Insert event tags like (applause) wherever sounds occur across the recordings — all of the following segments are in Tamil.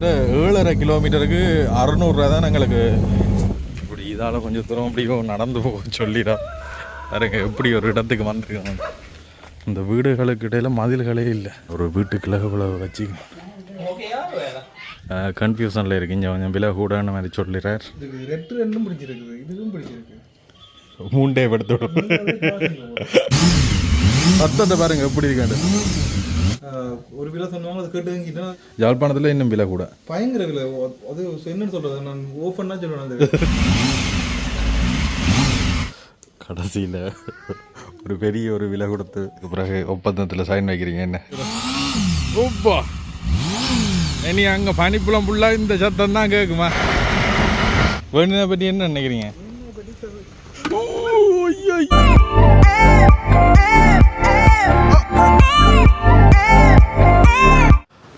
இந்த ஏழரை கிலோமீட்டருக்கு அறநூறுரூவா தான் எங்களுக்கு? இப்படி இதால் கொஞ்சம் தூரம் அப்படியோ நடந்து போக சொல்லிடா. பாருங்க எப்படி ஒரு இடத்துக்கு வந்திருக்காங்க. இந்த வீடுகளுக்கு இடையில மதில்களே இல்லை. ஒரு வீட்டுக்குள்ள இவ்வளவு வச்சு. கன்ஃபியூஷனில் இருக்கு. இங்கே கொஞ்சம் விலை கூடன்னு மாதிரி சொல்லிடுறார். ரெட்டு ரெண்டும் பிடிச்சிருக்குது. இதுவும் பிடிச்சிருக்கு. மூண்டே படுத்து சத்தத்தை பாருங்க எப்படி இருக்காண்டு ஒரு விலை சொன்னாங்க அது கேட்டுக்கிட்டா யாழ்ப்பாணத்தில் இன்னும் விலை கூட. பயங்கர விலை. அது என்னன்னு சொல்றது? நான் ஓப்பன் தான் சொல்லுவேன் அந்த கடைசியில் ஒரு பெரிய ஒரு விலை கொடுத்து பிறகு ஒப்பந்தத்தில் சைன் வைக்கிறீங்க என்ன? ஓப்பா இனி அங்கே பனிப்புலம் ஃபுல்லாக இந்த சத்தம் தான் கேட்குமா வேணுதை பற்றி என்ன நினைக்கிறீங்க? ஓ, ஐயோ,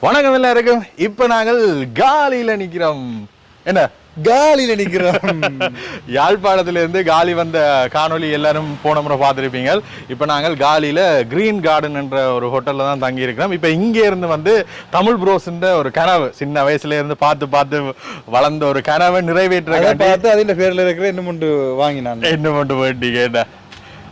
வணக்கம் எல்லாருக்கும். இப்போ நாங்கள் காலியில் நிற்கிறோம் என்ன? காலியில நிக்கிறோம். (laughs) யாழ்ப்பாணத்திலிருந்து காலி வந்த காணொளி எல்லாரும் போன முறை பார்த்துருப்பீங்க. இப்போ நாங்கள் காலியில் கிரீன் கார்டன் என்ற ஒரு ஹோட்டலில் தான் தங்கி இருக்கிறோம் இப்போ இங்கே இருந்து வந்து தமிழ் ப்ரோஸ்ன்ற ஒரு கனவு சின்ன வயசுல இருந்து பார்த்து பார்த்து வளர்ந்த ஒரு கனவை நிறைவேற்ற பார்த்து அதில் பேர்ல இருக்கிற இன்னும் ஒன்று வாங்கினான் என்ன பண்ணு வேண்டி கேட்ட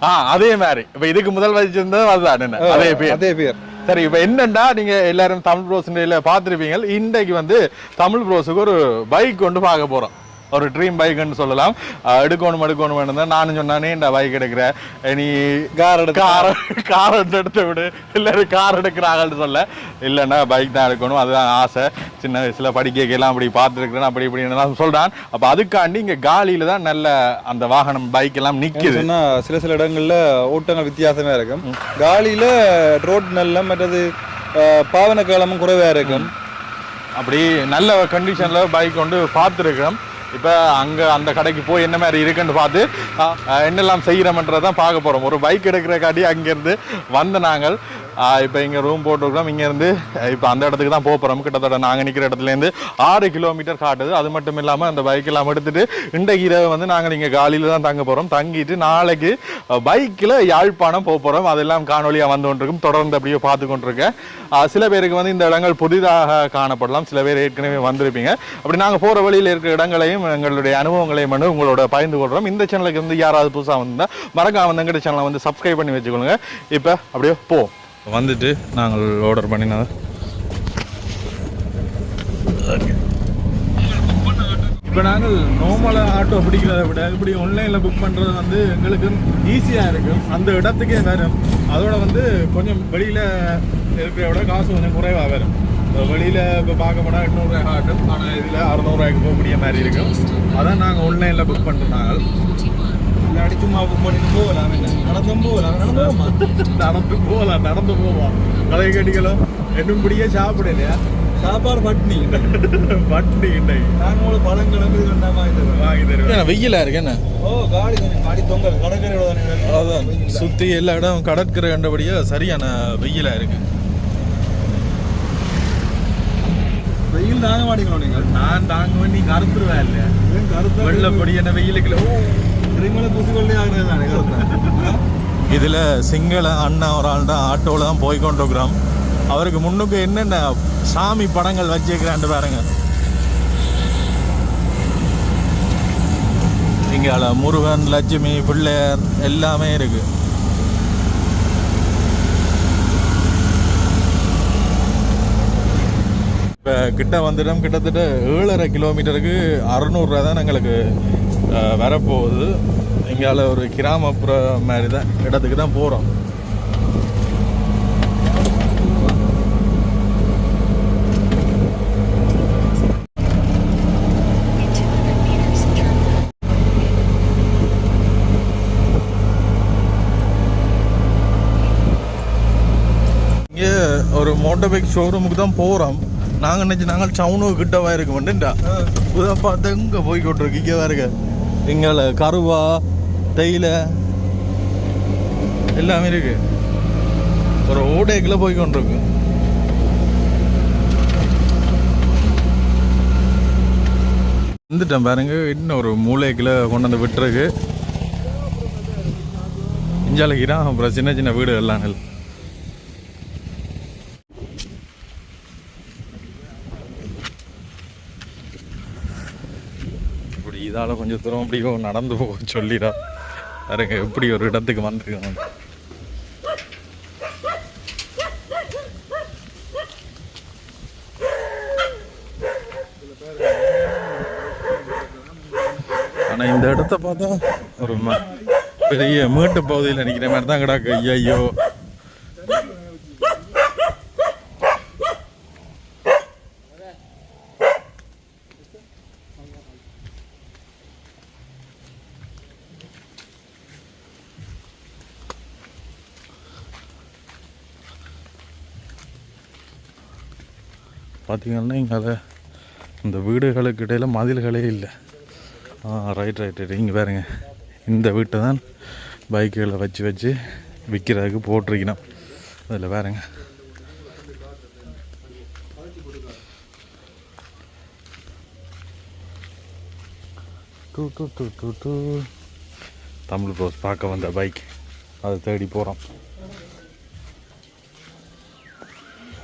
ஆ அதே மாதிரி. இப்போ இதுக்கு முதல் வச்சிருந்தது அதுதான் அதே பேர். அதே பேர். சரி இப்போ என்னண்டா நீங்க எல்லாரும் தமிழ் ப்ரோஸ் பார்த்துருப்பீங்க. இன்றைக்கு வந்து தமிழ் ப்ரோஸுக்கு ஒரு பைக் கொண்டு பார்க்க போறோம். ஒரு ட்ரீம் பைக்குன்னு சொல்லலாம். எடுக்கணும் எடுக்கணும் வேணும் நானும் சொன்னானே இந்த பைக் எடுக்கிற. நீ கார் எடுத்து கார் கார் எடுத்து விடு. எல்லாரும் கார் எடுக்கிறாங்கன்னு சொல்ல. இல்லைன்னா பைக் தான் எடுக்கணும் அதுதான் ஆசை. சின்ன வயசுல படிக்க எல்லாம் அப்படி பார்த்துருக்கிறேன் அப்படி இப்படின்னு சொல்றான். அப்போ அதுக்காண்டி இங்க காலியில தான் நல்ல அந்த வாகனம் பைக் எல்லாம் சொன்னா சில சில இடங்கள்ல ஓட்டங்கள் வித்தியாசமா இருக்கும். காலியில ரோட் நல்ல மற்றது பாவன காலமும் குறைவா இருக்கும். அப்படி நல்ல கண்டிஷன்ல பைக் கொண்டு பார்த்துருக்கிறோம். இப்போ அங்கே அந்த கடைக்கு போய் என்ன மாதிரி இருக்குன்னு பார்த்து என்னெல்லாம் செய்கிறோம்ன்றதான் பார்க்க போகிறோம் ஒரு பைக் எடுக்கிற காட்டி அங்கேருந்து வந்த நாங்கள் இப்போ இங்கே ரூம் போட்டுருக்கோம் இங்கேருந்து இப்போ அந்த இடத்துக்கு தான் போக போகிறோம் கிட்டத்தட்ட நாங்கள் நிற்கிற இடத்துலேருந்து ஆறு கிலோமீட்டர் காட்டுது. அது மட்டும் இல்லாமல் அந்த பைக் எல்லாம் எடுத்துட்டு இன்றைக்கு இரவு வந்து நாங்கள் இங்கே காலையில் தான் தங்க போகிறோம் தங்கிட்டு நாளைக்கு பைக்கில் யாழ்ப்பாணம் போக போகிறோம் அதெல்லாம் காணொலியாக வந்து கொண்டிருக்கும். தொடர்ந்து அப்படியே பார்த்து கொண்டிருக்கேன். சில பேருக்கு வந்து இந்த இடங்கள் புதிதாக காணப்படலாம். சில பேர் ஏற்கனவே வந்திருப்பீங்க. அப்படி நாங்கள் போகிற வழியில் இருக்கிற இடங்களையும் எங்களுடைய அனுபவங்களையும் வந்து உங்களோட பகிர்ந்து கொள்கிறோம் இந்த சேனலுக்கு வந்து யாராவது புதுசாக வந்தால் மறக்காம வந்து எங்கள்கிட்ட சேனலை வந்து சப்ஸ்கிரைப் பண்ணி வச்சுக்கொள்ளுங்க. இப்போ அப்படியே போ வந்துட்டு நாங்கள் ஆர்டர் பண்ணினது. இப்போ நாங்கள் நார்மலாக ஆட்டோ பிடிக்கிறத விட இப்படி ஆன்லைனில் புக் பண்ணுறது வந்து எங்களுக்கு ஈஸியாக இருக்கும் அந்த இடத்துக்கே வரும். அதோட வந்து கொஞ்சம் வெளியில் இருக்கிற விட காசு கொஞ்சம் குறைவாக வரும். வெளியில் இப்போ பார்க்க போனால் எண்ணூறுரூவா ஆட்டும் ஆனால் இதில் அறநூறுவாய்க்கு போக மாதிரி இருக்கும். அதான் நாங்கள் ஆன்லைனில் புக் பண்ணுறோம் நாங்கள். இல்லாட்டி சும்மா பண்ணிட்டு போகலாம். நடந்தும் போகலாம் நடந்து போகமா நடந்து போகலாம். நடந்து போவோம் களை கட்டிகளும் என்னும் பிடிக்க சாப்பிடலையா சாப்பாடு பட்னி பட்னி இன்றைக்கு நாங்கள் பழங்களும் இது வேண்டாம் வாங்கி தருவோம் வாங்கி தருவேன் வெயிலாக இருக்கு ஓ காடி கொஞ்சம் காடி தொங்க கடற்கரை அதான் சுத்தி எல்லா இடம் கடற்கரை கண்டபடியா சரியான வெயிலா இருக்கு வெயில் தாங்க மாட்டீங்களோ நீங்கள் நான் தாங்க நீ கருத்துருவேன் இல்ல கருத்து வெள்ளப்படி என்ன வெயிலுக்குள்ள இதில் இதுல சிங்கள அண்ணா ஒரு ஆள் தான் ஆட்டோவில் தான் போய் கொண்டிருக்கிறோம் அவருக்கு முன்னுக்கு என்னென்ன சாமி படங்கள் வச்சிருக்கிறான்னு பாருங்க. இங்கால முருகன் லட்சுமி பிள்ளையார் எல்லாமே இருக்கு. இப்போ கிட்ட வந்துட்டோம் கிட்டத்தட்ட ஏழரை கிலோமீட்டருக்கு அறநூறுரூவா தான் எங்களுக்கு வரப்போகுது. இங்கால ஒரு கிராமப்புற மாதிரி தான் இடத்துக்கு தான் போகிறோம் இங்கே ஒரு மோட்டார் பைக் ஷோரூமுக்கு தான் போகிறோம் நாங்கள் நினச்சி நாங்கள் டவுனுக்கு கிட்டவா இருக்க மாட்டேன்டா புதை பார்த்து எங்கே போய் கொண்டிருக்கு இங்கே பாருங்க. இங்கே கருவா தேயிலை எல்லாமே இருக்கு. ஒரு ஓடைக்குள்ள போய் கொண்டிருக்கு வந்துட்டேன் பாருங்க. இன்னும் ஒரு மூளைக்குள்ள கொண்டு வந்து விட்டுருக்கு. இஞ்சழக்கிடலாம் அப்புறம் சின்ன சின்ன வீடு எல்லாம் நெல் இதால் கொஞ்சம் தூரம் அப்படியோ நடந்து போக சொல்லிடா. பாருங்க எப்படி ஒரு இடத்துக்கு வந்துருக்கோம் ஆனால் இந்த இடத்த பார்த்தா ஒரு பெரிய மீட்டு பகுதியில் நிற்கிற மாதிரி தான் கிடக்கு. ஐயோ பார்த்தீங்கன்னா இங்கே இந்த வீடுகளுக்கு இடையில மதில்களே இல்லை. ஆ ரைட் ரைட் ரைட் இங்கே பாருங்க. இந்த வீட்டை தான் பைக்குகளை வச்சு வச்சு விற்கிறதுக்கு போட்டிருக்கணும். அதில் பாருங்க. Two two two two two. Tamil bros பார்க்க வந்த பைக். அதை தேடி போகிறோம்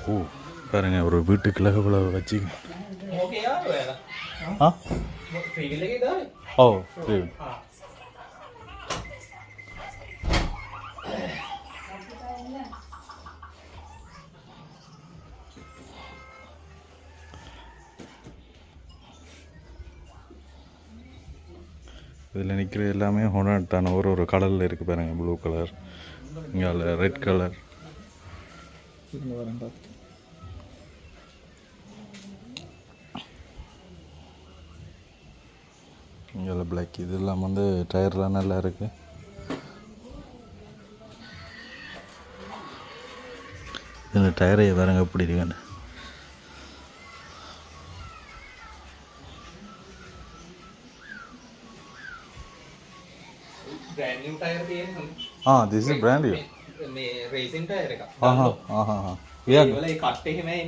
ஓ. பாருங்க ஒரு வீட்டுக்குள்ள இவ்வளோ வச்சு. ஓ இதில் நிற்கிற எல்லாமே ஹொனாட்டான ஒரு ஒரு கலரில் இருக்குது பாருங்கள் ப்ளூ கலர் இங்கே ரெட் கலர் பாருங்க பார்த்து கலர் பிளாக் இது இல்லாமல் வந்து டயர்லாம் நல்லா இருக்குது இந்த டயரை பாருங்க எப்படி இருக்குன்னு हाँ this is brand new racing tyre का हां हां हां हां ये वाला एक काटते ही मैं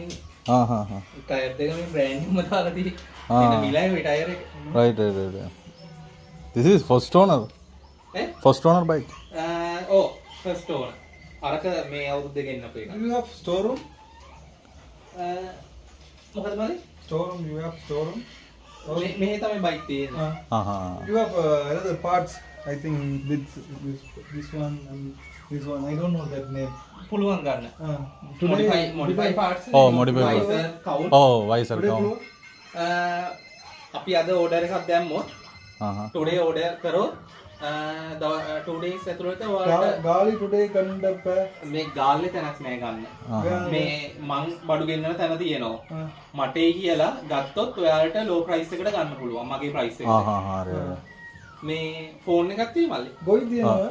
हां हां हां टायर देखो मैं ब्रांड न्यू बता रही थी मैंने मिला है tyre right right right this is first owner. First owner bike oh first owner അതൊക്കെ മേ അവർക്ക് എന്നെ പോയി you have store room Muhammad Mali store room you have store room may തമേ ബൈക്ക് തീരുന്നു you have other parts. I think this this this one and this one. I don't know that name. Pull one garden. Uh, modify modify parts. Oh, modify parts. Count. Oh, visor count. අපි order, order them more. ටඩේ order කරෝ ටඩේ ඇතුළට ගාලි ටඩේ කණ්ඩප මේ ගාල්ලි තැනක් නෑ ගන්න. Uh-huh. මේ මං බඩුගෙන්න්න තැන තියනවා. Uh-huh. මටේ කියලා ගත්තොත් ඔයාට ලෝ ප්‍රයිස්සකට ගන්න පුළුවන් මගේ ප්‍රයිස uh-huh, මේ ෆෝර්න් එකක්තිේ මල්ලි. ගොයි තියවා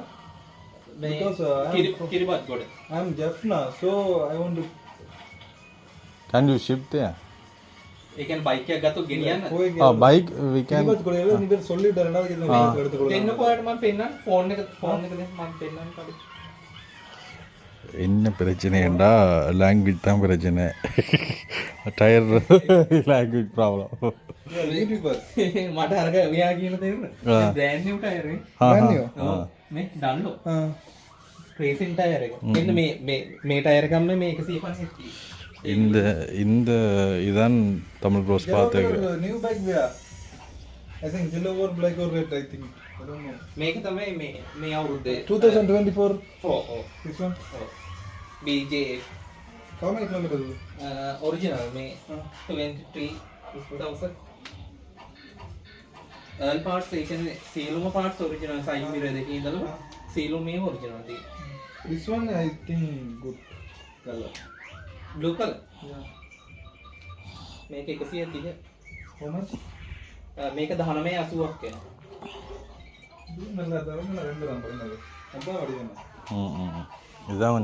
because uh, I'm, Kiribati got it. I'm Jaffna, so I want to. Can you ship there? ඒකන් බයිකයක් ගත්තු ගෙනියන්න ஆ பைக் வி கேன் கிரிபத் கூட நீ பேர் சொல்லிட்டு ரெண்டாவது கிலோ எடுத்துக்கொள்ளலாம் දෙන්න පොයට මන් පෙන්න්න ෆෝන් එක ෆෝන් එක මන් පෙන්න්න පඩි என்ன பிரச்சனைண்டா லாங்குவேஜ் தான் பிரச்சனை டயர் லாங்குவேஜ் ப்ராப்ளம் YouTubers. මට අරක වයා කියන දෙන්න ආ. බ්‍රෑන්්ට අයර Brand new? මේ දන්නු Uh, ප්‍රේසින්ට අයර එක එන්න මේ මේට අයරකම්ම මේ එකසී පන இந்த இந்த இதான் தமிழ் ப்ரோஸ் பார்த்து new bike way I think yellow or black or red I think make Dhamne May May out 2024 4 this one பிஜே how many kilometers uh, original me uh. 23000 all parts station sealum parts original size mirror dekhi indalu sealum me original thi this one i think good color blue කල මේක එකසිය තිහ හොම මේක දහනමේ අසුවක් කෙන එදා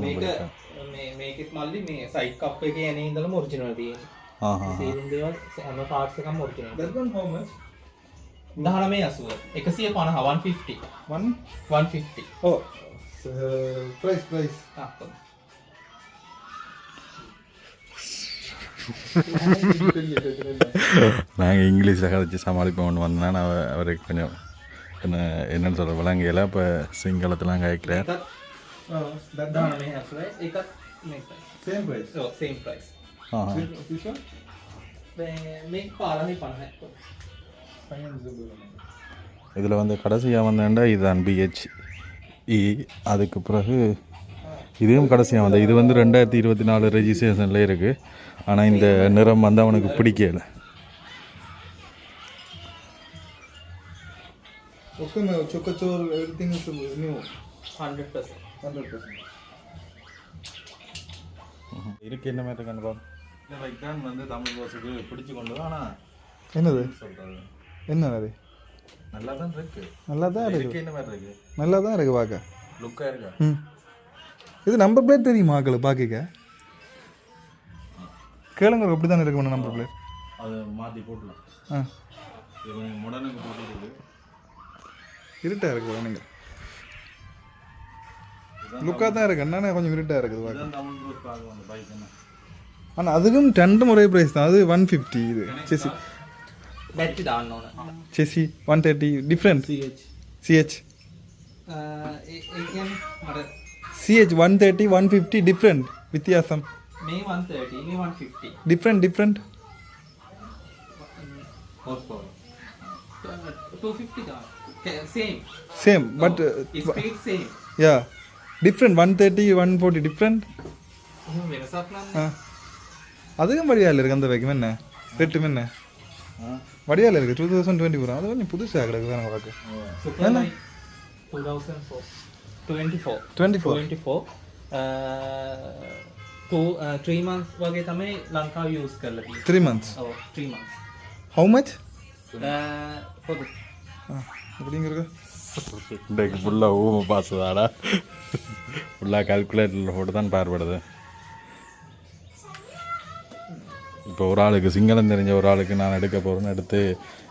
මේකෙත් මල්ලි මේ සයික් අප් එක යන ඉඳල මුරජිනල් තිය හැම පාර්සකම් මුරජන හොම දහනමේ අසුව. එකසිය පණ හවන් 50 150 ඕ ප්‍රයිස් ප්‍රයිස් நாங்கள் இங்கிலீஷில் கதைச்சி சமாளிப்போம்னு வந்தேன். நான் அவருக்கு கொஞ்சம் என்ன என்னன்னு சொல்கிற விளங்கையில் இப்போ சிங்களத்தெலாம் கேட்குறேன் oh, இதில் வந்து கடைசியாக வந்தேன்டா இதுதான் பிஹெச் இ அதுக்கு பிறகு இதுவும் கடைசியாக வந்தேன். இது வந்து ரெண்டாயிரத்தி இருபத்தி நாலு ரெஜிஸ்ட்ரேஷன்லேயே இருக்குது ஆனால் இந்த நிறம் வந்து அவனுக்கு பிடிக்கல. ma'am. Chokachor, everything is new. Hundred percent 100%. இருக்கு என்ன மாதிரி பாரு இந்த தான் வந்து தமிழ் பஸ்ஸுக்கு பிடிச்சு கொண்டு ஆனால் என்னது? சொல்கிறது என்ன அது? நல்லா தான் இருக்கு. நல்லா தான் இருக்கு. இருக்கு என்ன மாதிரி இருக்கு? நல்லா தான் இருக்கு பார்க்க லுக்காக இருக்கா? ம். இது நம்பர் பிளேட் தெரியுமா ஆக்கள்? பார்க்க கேளுங்க அப்படி தானே இருக்கு நம்பர் பிளேயர் அதை மாற்றி போட்டலாம் ஆ. கொஞ்சம் முடனுக்கு போட்டுருக்கு இருட்டாக இருக்கு வாங்க லுக்காக தான் இருக்கு. என்னென்ன கொஞ்சம் இருட்டாக இருக்குது ஆனால் அதுக்கும் ரெண்டு முறை ப்ரைஸ் தான். அது ஒன் ஃபிஃப்டி இது. CC CC one thirty different CH CH one thirty one fifty different வித்தியாசம். Me 130, me 150. Different, different. Horsepower. 250 car. Same. Same, uh, but. Speed same. Yeah. Different one thirty one forty different அதுக்கும் வடியால இருக்கு அந்த வைக்கும் என்ன ரெட்டும் என்ன வடியால இருக்கு டூ தௌசண்ட் டுவெண்ட்டி ஃபோர் அது கொஞ்சம் புதுசாக கிடக்கு தான் நமக்கு twenty four twenty four twenty four 24 2 3 months වගේ තමයි ලංකාව use කරලා තියෙන්නේ த்ரீ மந்த்ஸ் ඔව් 3 months how much uh, for the ஆ அப்படிங்கிறது இன்றைக்கு ஃபுல்லாக ஊமை பாசுதாடா ஃபுல்லாக கால்குலேட்டரில் போட்டு தான் பார்ப்படுது இப்போ ஒரு ஆளுக்கு சிங்களம் தெரிஞ்ச ஒரு ஆளுக்கு நான் எடுக்க போகிறேன்னு எடுத்து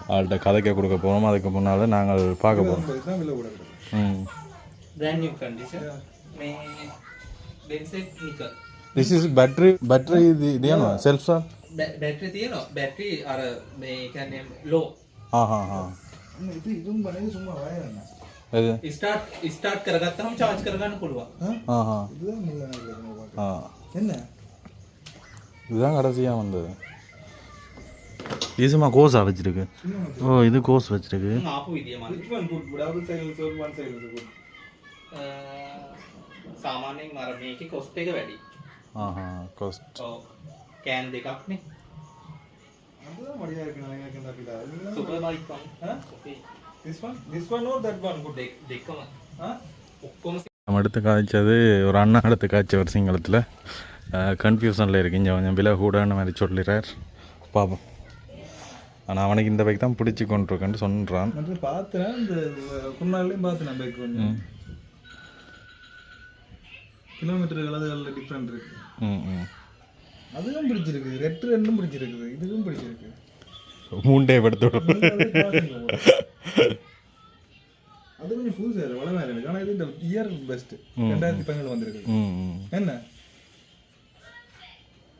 ஆள்கிட்ட கதைக்க கொடுக்க போகிறோம் அதுக்கு முன்னால் நாங்கள் பார்க்க போகிறோம் இதுதான் விலை கூட கிடக்கு ம் brand new condition මේ Benset nickel this is battery battery இது இது ஏன்னா செல்ஃப் சார் බැටරි තියෙනවා බැටරි අර මේ කියන්නේ ලෝ ஆ ஆ ஆ அண்ணா, இது இதுவும் பண்ணி சும்மா வாயிரண்ணா இது ස්ටාර්ට් ස්ටාර්ට් කරගත්තම චාර්ජ් කරගන්න පුළුවන් ஆ ஆ இதுதான் முள்ள நல்லது பார்க்க. ஆ என்ன இதுதான் கடைசியாக வந்தது ஈஸிமா கோஸா வச்சிருக்கு ஓ இது கோஸ் வச்சிருக்கு ආපු විදිිය මල Which one good? Double silence or one silence good? සාමාන්‍යෙන් මර මේක කොස්ට එක වැඩි கோஸ்ட் கேன் they got me அதுதான் நம்ம எடுத்து காய்ச்சது ஒரு அண்ணா எடுத்து காய்ச்ச ஒரு சிங்களத்தில். கன்ஃபியூஷனில் இருக்கு கொஞ்சம் விலை கூடன்னு மாதிரி சொல்லிடுறார் பார்ப்போம் ஆனால் அவனுக்கு இந்த பைக் தான் பிடிச்சி கொண்டிருக்கேன்னு சொல்கிறான் பார்த்தேன் இந்த முன்னாலையும் பார்த்தேன் பைக் கொஞ்சம். கிலோமீட்டர் அளவுகளில் டிஃப்ரெண்ட் இருக்குது அதுவும் பிடிச்சிருக்கு. ரெட்டு ரெண்டும் பிடிச்சிருக்குது. இதுவும் பிடிச்சிருக்கு. மூண்டே படுத்து அது கொஞ்சம் புதுசு அது வள வேறு இருக்கு ஆனால் இது இந்த இயர் பெஸ்ட் ரெண்டாயிரத்தி பதினேழு வந்திருக்கு என்ன?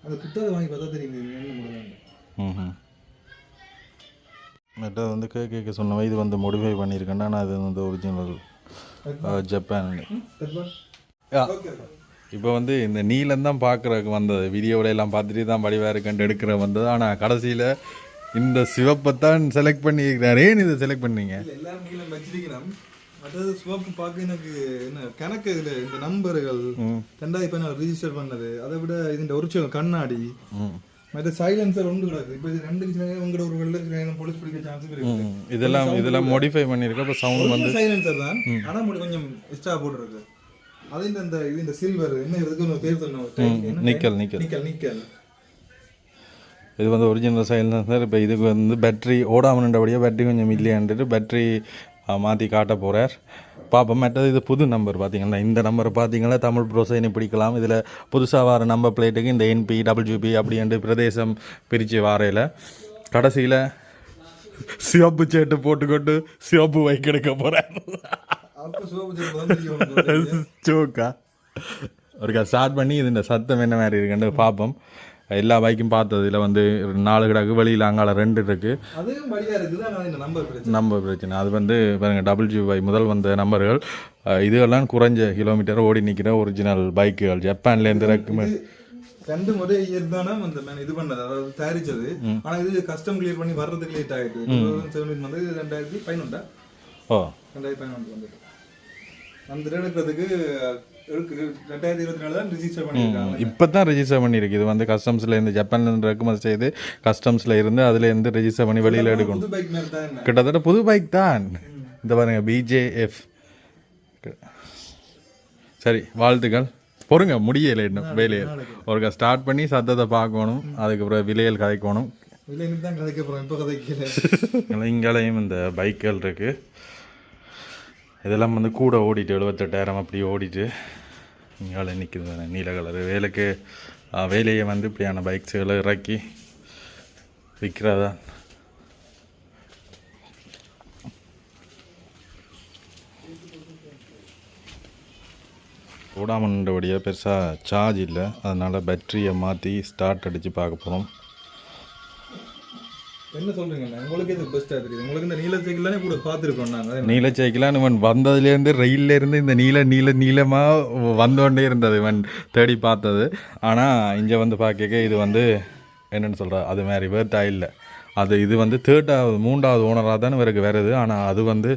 அது புத்தகத்தை வாங்கி பார்த்தா தெரியும் என்ன முடியாது ம் மெட்டது வந்து கேட்க கேட்க சொன்னவன் இது வந்து மோடிஃபை பண்ணியிருக்கேன்டா ஆனால் அது வந்து ஒரிஜினல் ஜப்பான் ஓகே இப்போ வந்து இந்த நீலம் தான் பார்க்குறதுக்கு வந்தது. வீடியோவில் எல்லாம் பார்த்துட்டு தான் வடிவாக இருக்குன்ட்டு எடுக்கிற வந்தது. ஆனால் கடைசியில் இந்த சிவப்பை தான் செலக்ட் பண்ணியிருக்கிறார். ஏன் இதை செலக்ட் பண்ணீங்க? எல்லாரும் கீழே வச்சிருக்கிறோம். மற்றது சிவப்பு பார்க்க எனக்கு என்ன கணக்கு இதுல இந்த நம்பர்கள் ரெண்டாயிரத்தி பதினாலு ரிஜிஸ்டர் பண்ணது. அதை விட இதுஇந்த ஒரிஜினல் கண்ணாடி. மற்ற சைலன்சர் ஒன்று கிடக்கு. இப்போ இது ரெண்டு உங்களோட ஒரு வெள்ள போலீஸ் பிடிக்க சான்ஸ் இருக்கு. இதெல்லாம் இதெல்லாம் மோடிஃபை பண்ணியிருக்க இப்போ சவுண்ட் வந்து சைலன்சர் தான். ஆனா முடி கொஞ்சம் எக்ஸ்ட்ரா போட்டுருக்கு. அது இந்த இந்த இது இந்த சில்வர் என்ன இதுக்கு ஒரு பேர் சொன்னோம் நிக்கல் நிக்கல். Nickel nickel. இது வந்து ஒரிஜினல் சைலன்சர் இப்போ இதுக்கு வந்து பேட்டரி ஓடாமன்றபடியாக பேட்டரி கொஞ்சம் இல்லையான்ட்டு பேட்டரி மாற்றி காட்ட போகிறார் பார்ப்போம் மற்றது இது புது நம்பர் பார்த்தீங்களா இந்த நம்பர் பார்த்தீங்கன்னா தமிழ் ப்ரோசைனை பிடிக்கலாம். இதில் புதுசாக வர நம்பர் பிளேட்டுக்கு இந்த என்பி டபிள்யூபி அப்படின்ட்டு பிரதேசம் பிரித்து வாரையில். கடைசியில் சிவப்பு சேட்டு போட்டுக்கொண்டு சிவப்பு வைக் எடுக்க போகிறார் சோக்கா ஒருக்கா ஸ்டார்ட் பண்ணி இது இந்த சத்தம் என்ன மாதிரி இருக்குன்னு பார்ப்போம் எல்லா பைக்கும் பார்த்தது இதில் வந்து நாலு கிடக்கு வெளியில் அங்கால ரெண்டு இருக்குது நம்பர் பிரச்சனை. அது வந்து பாருங்க டபுள் ஜி பை முதல் வந்த நம்பர்கள் இதுகெல்லாம் குறைஞ்ச கிலோமீட்டர் ஓடி நிற்கிற ஒரிஜினல் பைக்குகள் ஜப்பான்லேருந்து இறக்குமே ரெண்டு முறை இயர் தானே அந்த man இது பண்ணது அதாவது தயாரிச்சது. ஆனா இது கஸ்டம் கிளியர் பண்ணி வர்றதுக்கு லேட் ஆயிட்டு. வந்து ரெண்டாயிரத்தி பதினொண்டா ஓ. ரெண்டாயிரத்தி பதினொன்று வந்துட்டு அந்த எடுக்கிறதுக்கு இப்போ தான் ரெஜிஸ்டர் பண்ணியிருக்கு. இது வந்து கஸ்டம்ஸில் இருந்து ஜப்பான்ல ரெக்கமெண்ட் செய்து கஸ்டம்ஸில் இருந்து அதுல இருந்து ரெஜிஸ்டர் பண்ணி வெளியில் எடுக்கணும். கிட்டத்தட்ட புது பைக் தான். இந்த பாருங்க பிஜேஎஃப் சரி வாழ்த்துக்கள். பொறுங்க முடியலை இன்னும் வேலையை. ஒருக்கா ஸ்டார்ட் பண்ணி சத்தத்தை பார்க்கணும். அதுக்கப்புறம் விலையில் கதைக்கணும். இல்லை இன்னைக்கு தான் கதைக்க போகிறோம் இப்போ கதைக்கல. (laughs) இங்கேயும் இந்த பைக்குகள் இருக்கு. இதெல்லாம் வந்து கூட ஓடிட்டு எழுபத்தெட்டாயிரம் அப்படி ஓடிட்டு இங்கால நிற்கிது தானே நீல கலர் வேலைக்கு வேலையை வந்து இப்படியான பைக்ஸுகளை இறக்கி விற்கிறதா? ஓடாமன்றபடியாக பெருசாக சார்ஜ் இல்லை. அதனால் பேட்டரியை மாற்றி ஸ்டார்ட் அடித்து பார்க்க போகிறோம் என்ன சொல்றீங்க உங்களுக்கு இது பெஸ்ட்டாக தெரியுது. உங்களுக்கு இந்த நீல சைக்கிள்லாம் கூட பார்த்துருக்கோம் நாங்கள் நீல சைக்கிளான் இவன் வந்ததுலேருந்து ரயில்ல இருந்து இந்த நீல நீல நீளமாக வந்தோண்டே இருந்தது இவன் தேடி பார்த்தது. ஆனால் இங்கே வந்து பார்க்க இது வந்து என்னன்னு சொல்கிற அது மாதிரி வேர்த்தா இல்லை. அது இது வந்து தேர்டாவது மூன்றாவது ஓனராக தான் இவருக்கு வருது ஆனால் அது வந்து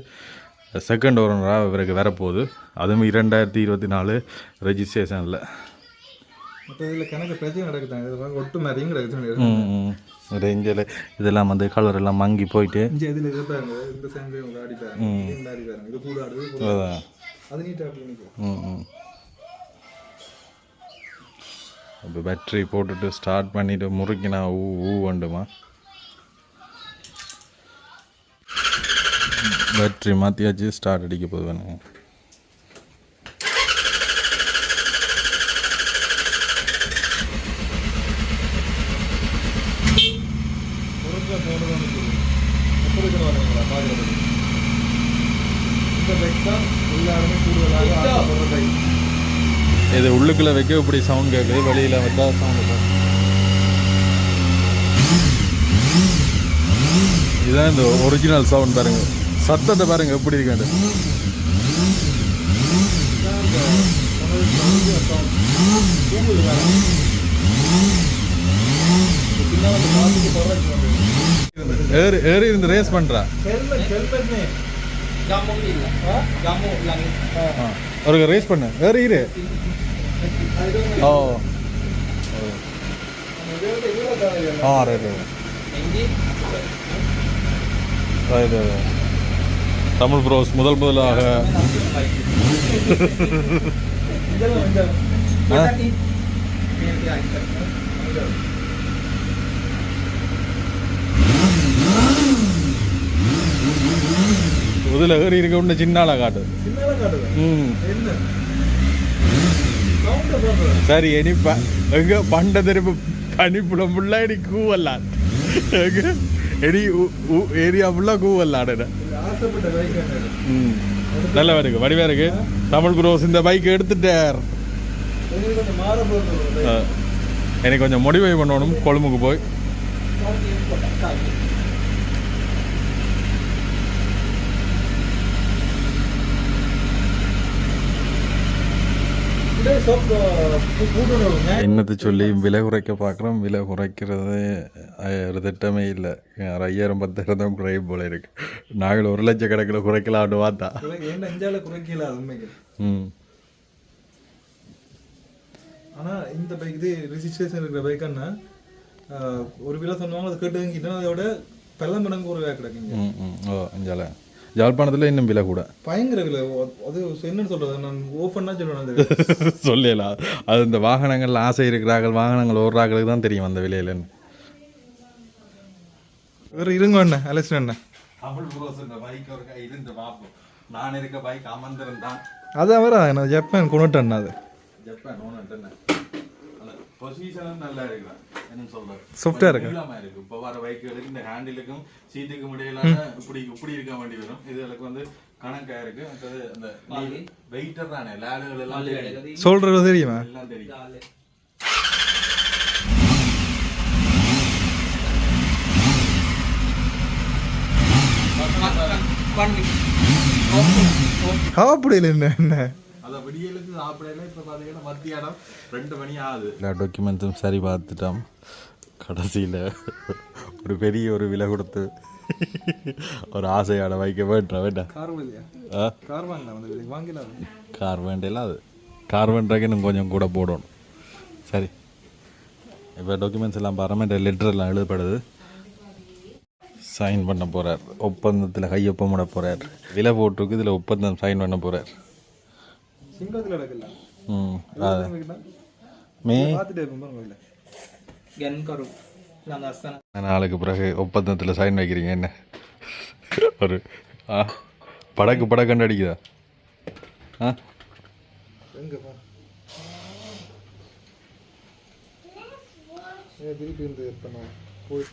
செகண்ட் ஓனராக இவருக்கு வரப்போகுது. அதுவும் இரண்டாயிரத்தி இருபத்தி நாலு ரெஜிஸ்ட்ரேஷனில் இதில் இதெல்லாம் வந்து கலர் எல்லாம் மங்கி போயிட்டு. இப்போ பேட்டரி போட்டுட்டு ஸ்டார்ட் பண்ணிட்டு முறுக்கினா ஊ ஊ வண்டுமா? பேட்டரி மாற்றியாச்சு ஸ்டார்ட் அடிக்க போகுது முப்பது கிலோ வரீங்களா பார்க்குறது இந்த பைக் தான் எல்லாருமே கூடுதலாக ஆசைப்படுற பைக் இது உள்ளுக்குள்ளே வைக்க இப்படி சவுண்ட் கேட்குது வெளியில் வச்சா சவுண்ட் இதுதான் இந்த ஒரிஜினல் சவுண்ட் பாருங்க சத்தத்தை பாருங்க எப்படி இருக்காண்டு ஏறி ஏறி இருந்து ரேஸ் langit. ஒரு ரேஸ் பண்ணு. ஏறி இரு. ஓ. ஆ ரைட் ரைட். இது தமிழ் ப்ரோஸ் முதல் முதலாக. (laughs) இதெல்லாம் இதில் ஏறி இருக்க ஒன்று சின்ன ஆளா காட்டுது? ம். சரி இனி ப எங்க பண்ட திரும்ப பனிப்புல ஃபுல்லா இனி கூவல்லாம் இனி ஏரியா ஃபுல்லா கூவல்லாடு ம். நல்லா இருக்கு வடிவா இருக்கு. தமிழ் ப்ரோஸ் இந்த பைக் எடுத்துட்டார். எனக்கு கொஞ்சம் மோடிஃபை பண்ணணும் கொழும்புக்கு போய். என்னத்தை சொல்லி விலை குறைக்க பார்க்குறோம். விலை குறைக்கிறது ஒரு திட்டமே இல்லை. ஐயாயிரம் பத்தாயிரம் தான் குறையும் போல இருக்கு. நாங்கள் ஒரு லட்சக்கணக்கில் குறைக்கலான்னு பார்த்தா. ஏன்டா இந்தியாவில் குறைக்கல ம். ஆனா இந்த பைக் இது ரிஜிஸ்ட்ரேஷன் இருக்கிற பைக்குன்னா ஒரு விலை சொன்னாலும் அது கேட்டு வாங்கிட்டா அதோட பல மடங்கு ஒரு வேலை கிடைக்குங்க. ஓ அஞ்சால. யாழ்ப்பாணத்தில் இன்னும் விலை கூட. பயங்கர விலை அது என்னன்னு சொல்றது? நான் ஓப்பன்னா சொல்லுவேன் அந்த (laughs) சொல்லலாம் அது இந்த வாகனங்கள் ஆசை இருக்கிறார்கள் வாகனங்கள் ஓடுறாங்களுக்கு தான் தெரியும் அந்த விலையிலன்னு வேற இருங்க அண்ணா அலெக்ஸ் அண்ணா. தமிழ் ப்ரோஸ் இந்த பைக் ஒரு இருந்து பார்ப்போம் நான் இருக்க பைக் அமர்ந்திருந்தான். அதான் வர நான் ஜப்பான் கொண்டுட்டு அண்ணா அது. ஜப்பான் ஒன்று பொசிஷனும் நல்லா இருக்கிறேன். என்ன சொல்றது Soft-ஆ இருக்கு. நீளமா இருக்கு. இப்போ வர பைக்குகளுக்கு இந்த ஹேண்டிலுக்கும் சீட்டுக்கும் இடையில இப்படி இப்படி இருக்க வேண்டி வரும். இதுகளுக்கு வந்து கணக்கா இருக்கு. அடுத்தது அந்த வெயிட்டர் தானே. லேடுகள் எல்லாம் தெரியும். சொல்றது தெரியுமா? எல்லாம் தெரியும். அப்படி இல்லை என்ன? என்ன? விடியலுக்கு சாப்பிடல. இப்போ பார்த்தீங்கன்னா மத்தியானம் ரெண்டு மணி ஆகுது. எல்லா டாக்குமெண்ட்ஸும் சரி பார்த்துட்டோம். கடைசியில் ஒரு பெரிய ஒரு விலை கொடுத்து ஒரு ஆசையாட வைக்க வேண்டாம் வேண்டாம். கார் வாங்கலாம் கார் வேண்டியல அது. கார் வேண்டக்கு இன்னும் கொஞ்சம் கூட போடணும். சரி. இப்போ டாக்குமெண்ட்ஸ் எல்லாம் பரமேட்ட லெட்டர் எல்லாம் எழுதப்படுது. சைன் பண்ண போகிறார் ஒப்பந்தத்தில் கையொப்பமிட போகிறார் விலை போட்டிருக்கு இதில் ஒப்பந்தம் சைன் பண்ண போகிறார் സിംഗത്തിൽ കിടക്കില്ല நாளுக்கு பிறகு ஒப்பந்தத்தில் சைன் வைக்கிறீங்க என்ன? ஒரு ஆ படக்கு படக்கண்டு அடிக்குதா ஆ?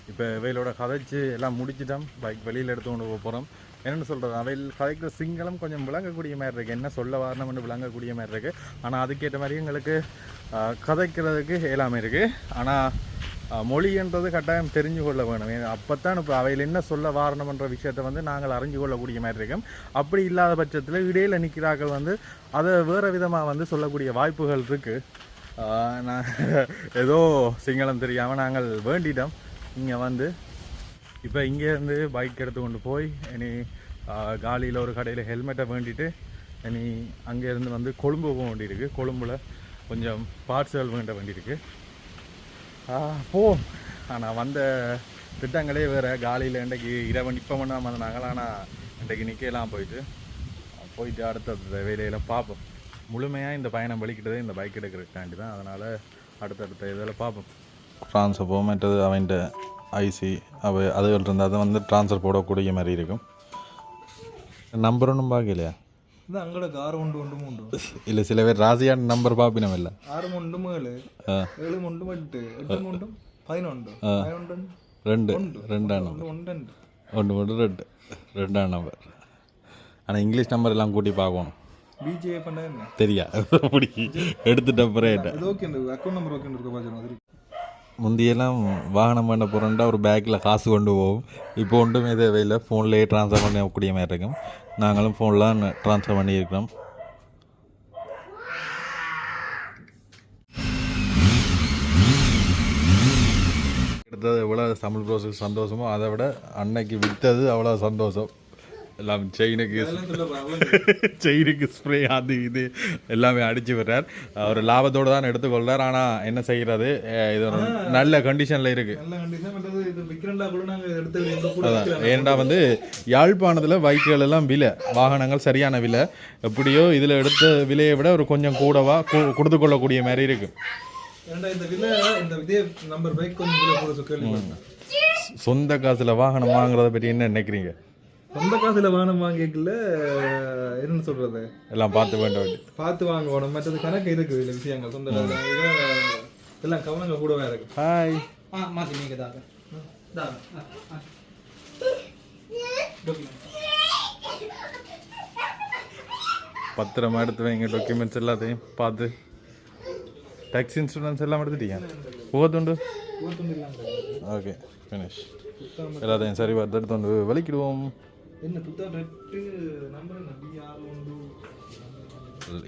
இப்போ வெயிலோட கதைச்சு எல்லாம் முடிச்சிட்டோம். பைக் வெளியில் எடுத்து கொண்டு போக போகிறோம் என்னென்னு சொல்கிறது அவையில் கதைக்கிற சிங்களம் கொஞ்சம் விளங்கக்கூடிய மாதிரி இருக்குது என்ன சொல்ல வரணும்னு விளங்கக்கூடிய மாதிரி இருக்குது ஆனால் அதுக்கேற்ற மாதிரி எங்களுக்கு கதைக்கிறதுக்கு எல்லாமே இருக்குது ஆனால் மொழின்றது கட்டாயம் தெரிஞ்சு கொள்ள வேணும் அப்போ தான் இப்போ அவையில் என்ன சொல்ல வாரணுமன்ற விஷயத்தை வந்து நாங்கள் அறிஞ்சு கொள்ளக்கூடிய மாதிரி இருக்கும். அப்படி இல்லாத பட்சத்தில் இடையில் நிற்கிறார்கள் வந்து அதை வேறு விதமாக வந்து சொல்லக்கூடிய வாய்ப்புகள் இருக்குது நான் ஏதோ சிங்களம் தெரியாமல் நாங்கள் வேண்டிட்டோம். இங்கே வந்து இப்போ இங்கேருந்து பைக் எடுத்து கொண்டு போய் இனி காலியில் ஒரு கடையில் ஹெல்மெட்டை வேண்டிட்டு இனி அங்கேருந்து வந்து கொழும்பு போக வேண்டியிருக்கு. கொழும்புல கொஞ்சம் பார்சல் வேண்ட வேண்டியிருக்கு. ஆ, போவோம். ஆனால் வந்த திட்டங்களே வேறு. காலியில் இன்றைக்கு இரவு நிற்ப பண்ணாமல் இருந்தாங்க ஆனால் இன்றைக்கு நிற்கலாம் போயிட்டு போயிட்டு அடுத்த வேலையில் பார்ப்போம். முழுமையாக இந்த பயணம் வலிக்கிட்டதே இந்த பைக் எடுக்கிறதுக்காண்டி தான். அதனால் அடுத்தடுத்த இதில் பார்ப்போம். ஃப்ரான்ஸை போக மற்றது அவன் ஐசி அவ அதுகள் இருந்தால் அதை வந்து ட்ரான்ஸ்ஃபர் போடக்கூடிய மாதிரி இருக்கும். நம்பர் ஒன்றும் பார்க்கலையா? ஆ. ஏழு முண்டு எட்டு எட்டு முண்டும் பதினொன்று. பதினொன்று ரெண்டு. ரெண்டாம் நம்பர் ஒன்று ரெண்டு. ஒன்று மட்டும் ரெண்டு. ரெண்டாம் நம்பர் ஆனால் இங்கிலீஷ் நம்பர் எல்லாம் கூட்டி பார்க்கணும். பிஜே பண்ண என்ன? தெரியா? அப்படி. எடுத்துட்ட அப்புறம் என்ன? இது ஓகே இந்த அக்கௌண்ட் நம்பர் ஓகே இருக்க பாஜர் மாதிரி முந்தியெல்லாம் வாகனம் பண்ண போகிறோம்டா ஒரு பேக்கில் காசு கொண்டு போவோம். இப்போ ஒன்றுமே தேவையில்லை. ஃபோன்லேயே ட்ரான்ஸ்ஃபர் பண்ணக்கூடிய மாதிரி இருக்கும். நாங்களும் ஃபோன்லாம் ட்ரான்ஸ்ஃபர் பண்ணியிருக்கிறோம். எடுத்தது எவ்வளோ தமிழ் ப்ரோஸுக்கு சந்தோஷமோ அதை விட அன்னைக்கு விற்றது அவ்வளோ சந்தோஷம். எல்லாம் செயினுக்கு (laughs) செயினுக்கு ஸ்ப்ரே அது இது எல்லாமே அடிச்சு விடுறார். அவர் லாபத்தோடு தான் எடுத்துக்கொள்றார். ஆனால் என்ன செய்கிறது இது ஒரு நல்ல கண்டிஷனில் இருக்குது. ஏன்டா வந்து யாழ்ப்பாணத்தில் பைக்குகள் எல்லாம் விலை வாகனங்கள் சரியான விலை. எப்படியோ இதில் எடுத்த விலையை விட ஒரு கொஞ்சம் கூடவா கொடுத்து கொள்ளக்கூடிய மாதிரி இருக்கு. ஏன்டா இந்த விலை இந்த இதே நம்பர் பைக் கொஞ்சம் விலை கூட கேள்விப்பட்டேன் சொந்த காசில் வாகனம் வாங்குறத பற்றி என்ன நினைக்கிறீங்க? சொந்த காசுல வானம் வாங்கிக்கல என்ன சொல்றது? எல்லாம் பார்த்து வேண்டாம் பார்த்து வாங்கணும் மற்றது கணக்கு இருக்குது இல்லை விஷயங்கள்? சொந்த எல்லாம் கவனங்கள் கூடவே இருக்கு. ஹாய் ஆ மாத்தி நீங்க தாங்க. பத்திரமா எடுத்து வைங்க டாக்குமெண்ட்ஸ் எல்லாத்தையும் பார்த்து. டேக்ஸ் இன்சூரன்ஸ் எல்லாம் எடுத்துட்டீங்க? போகத்துண்டு ஓகே ஃபினிஷ் எல்லாத்தையும் சரி பார்த்து எடுத்து வந்து வலிக்கிடுவோம். என்ன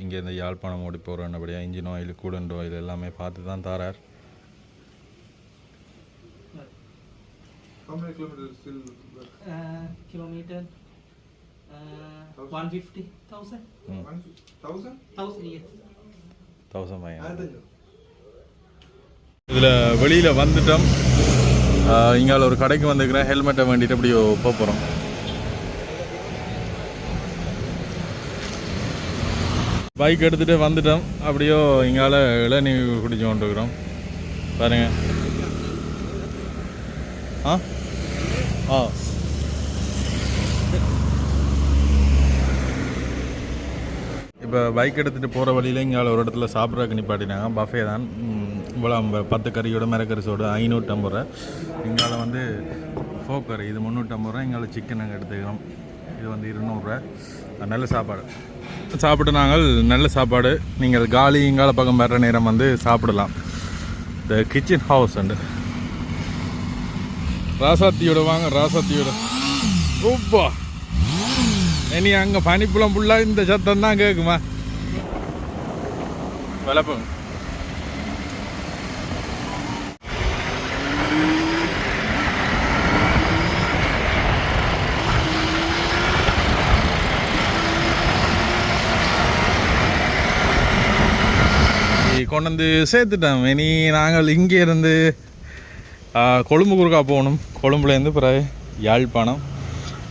இங்கே இந்த யாழ்ப்பாணம் ஓடி போகிற என்னபடியாக இன்ஜின் ஆயில் கூலண்ட் ஆயில் எல்லாமே பார்த்து தான் தாரார் தௌசண்ட் இதில் வெளியில் வந்துட்டோம். இங்கே ஒரு கடைக்கு வந்துருக்கிறேன் ஹெல்மெட்டை வேண்டிட்டு அப்படியே போக போகிறோம் பைக் எடுத்துகிட்டு வந்துட்டோம். அப்படியோ இங்கால இளநீ குடிச்சு கொண்டுருக்குறோம். பாருங்க. ஆ? ஆ. இப்போ பைக் எடுத்துகிட்டு போகிற வழியில் இங்கே ஒரு இடத்துல சாப்பிட்றதுக்கு நிப்பாட்டினாங்க. பஃபே தான். இவ்வளோ பத்து கறியோட மிரக்கரிசோட ஐநூற்றம்பது ரூபா. இங்கால வந்து ஃபோக்கரி இது முந்நூற்றம்பது ரூபா. இங்கால சிக்கன் நாங்கள் எடுத்துக்கிறோம். இது வந்து இருநூறுவா நல்ல சாப்பாடு. சாப்பிட்டு நாங்கள் நல்ல சாப்பாடு. நீங்கள் காலி இங்கால பக்கம் வர்ற நேரம் வந்து சாப்பிடலாம். இந்த கிச்சன் ஹவுஸ் அண்டு ராசாத்தியோட வாங்க ராசாத்தியோட. ஓப்பா இனி அங்கே பனிப்புலம் ஃபுல்லாக இந்த சத்தம் தான் கேட்குமா விளப்புங்க கொண்டு வந்து சேர்த்துட்டேன் இனி நாங்கள் இங்கே இருந்து கொழும்பு குறுக்கா போகணும். கொழும்புலேருந்து பிறகு யாழ்ப்பாணம்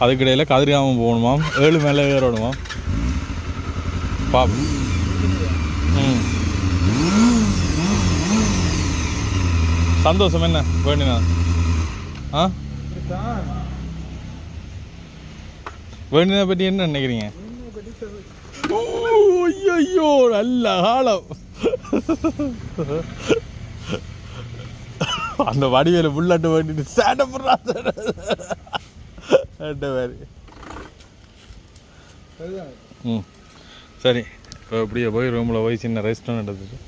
அதுக்கிடையில் கதிரியாமல் போகணுமாம். ஏழு மேலே ஏறணுமாம். பாப்போம் ம். சந்தோஷம் என்ன? வேணுனா ஆ? வேணுனா பற்றி என்ன நினைக்கிறீங்க? ஐயோ நல்ல காலம். அந்த வடிவேல புல்லட்டு வேண்டிட்டு சேட்டை போடுறாங்க மாதிரி. ம். சரி. இப்போ இப்படியே போய் ரூமில் போய் சின்ன ரெஸ்டாரண்ட் எடுத்துட்டு.